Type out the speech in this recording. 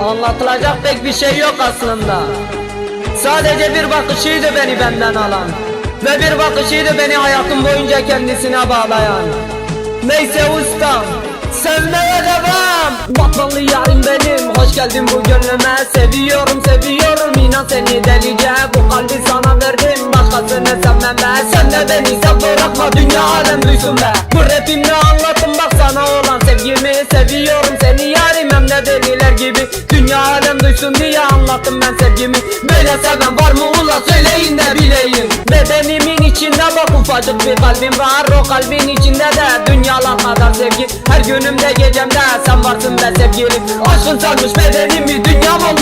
Anlatılacak pek bir şey yok aslında. Sadece bir bakışıydı beni benden alan. Ve bir bakışıydı beni hayatım boyunca kendisine bağlayan. Neyse ustam Sevmeye devam. Vatanlı yarim benim Hoş geldin bu gönlüme. Seviyorum seviyorum inan seni delice. Bu kalbi sana verdim Başkasını sevmem be Sen de beni sev bırakma Dünya alem duysun be. Bu rapimle anlattım bak sana olan sevgimi. Seviyorum de deliler gibi. Dünya alem duysun diye anlattım ben sevgimi. Böyle seven var mı ula söyleyin de bileyim. Bedenimin içinde bak ufacık bir kalbim var. O kalbin içinde de dünyalar kadar sevgi. Her günümde gecemde sen varsın be sevgilim. Aşkın sarmış bedenimi dünyamı